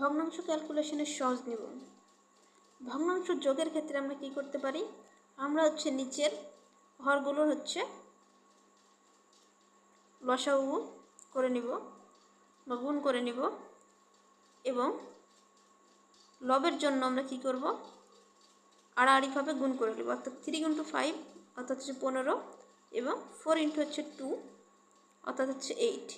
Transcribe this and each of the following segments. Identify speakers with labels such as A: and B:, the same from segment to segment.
A: ভগ্নাংশ ক্যালকুলেশনের সহজ নিয়ম। ভগ্নাংশ যোগের ক্ষেত্রে আমরা কি করতে পারি? আমরা হচ্ছে নিচের ঘরগুলোর হচ্ছে লসাগু করে নিব, বা গুণ করে নিব এবং লবের জন্য আমরা কি করব? আড়াআড়িভাবে গুণ করে নেব। অর্থাৎ থ্রি ইন্টু ফাইভ অর্থাৎ হচ্ছে পনেরো এবং ফোর ইন্টু হচ্ছে টু অর্থাৎ হচ্ছে এইট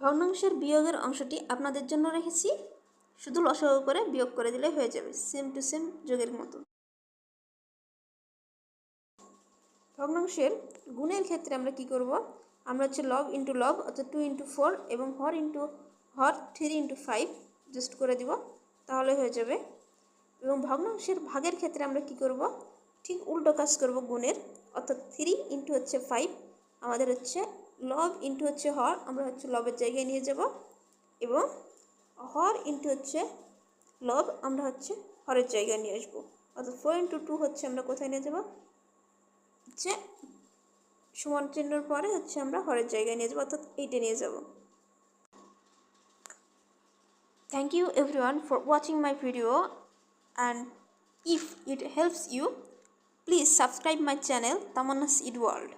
A: ভগ্নাংশের বিয়োগের অংশটি আপনাদের জন্য রেখেছি। শুধু লসাগু করে বিয়োগ করে দিলে হয়ে যাবে সেম টু সেম যোগের মতো। ভগ্নাংশের গুণের ক্ষেত্রে আমরা কি করব? আমরা হচ্ছে লব ইন্টু লব অর্থাৎ টু ইন্টু ফোর এবং হর ইন্টু হর থ্রি ইন্টু ফাইভ জাস্ট করে দিব, তাহলে হয়ে যাবে। এবং ভগ্নাংশের ভাগের ক্ষেত্রে আমরা কি করব? ঠিক উল্টো কাজ করব গুণের, অর্থাৎ থ্রি ইন্টু হচ্ছে ফাইভ আমাদের হচ্ছে লব ইন্টু হচ্ছে হর, আমরা হচ্ছে লবের জায়গায় নিয়ে যাব। এবং হর ইন্টু হচ্ছে লব আমরা হচ্ছে হরের জায়গায় নিয়ে আসব। অর্থাৎ ফোর ইন্টু টু হচ্ছে আমরা কোথায় নিয়ে যাব? হচ্ছে সমান চিহ্নর পরে হচ্ছে আমরা হরের জায়গায় নিয়ে যাব, অর্থাৎ এইটে নিয়ে যাব। Thank you everyone for watching my video and if it helps you please subscribe my channel Tamanna's ed world